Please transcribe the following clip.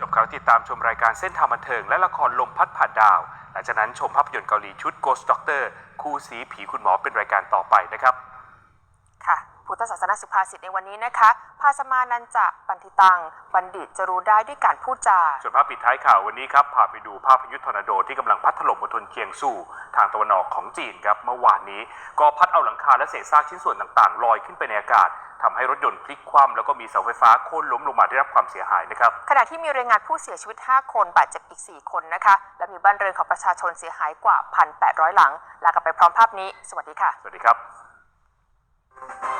จบข่าวติดตามชมรายการเส้นทางบันเทิงและละครลมพัดผ่านดาว หลังจากนั้นชมภาพยนตร์เกาหลีชุด Ghost Doctor คู่สีผีคุณหมอเป็นรายการต่อไปนะครับ พุทธศาสนาสุภาษิตในวันนี้นะคะ ภาสมานันจะปันทิตัง บัณฑิตจะรู้ได้ด้วยการพูดจา ส่วนภาพปิดท้ายข่าววันนี้ครับพาไปดูภาพพายุทอร์นาโดที่กำลังพัดถล่มมณฑลเคียงซูทางตะวันออกของจีนครับเมื่อวานนี้ ก็พัดเอาหลังคาและเศษซากชิ้นส่วนต่างๆลอยขึ้นไปในอากาศทำให้รถยนต์พลิกคว่ำแล้วก็มีเสาไฟฟ้าโค่นล้มลงมาได้รับความเสียหายนะครับ ขณะที่มีรายงานผู้เสียชีวิต 5 คนบาดเจ็บอีก 4 คนนะคะ และมีบ้านเรือนของประชาชนเสียหายกว่า 1,800 หลัง ลากันไปพร้อมภาพนี้ สวัสดีค่ะ สวัสดีครับ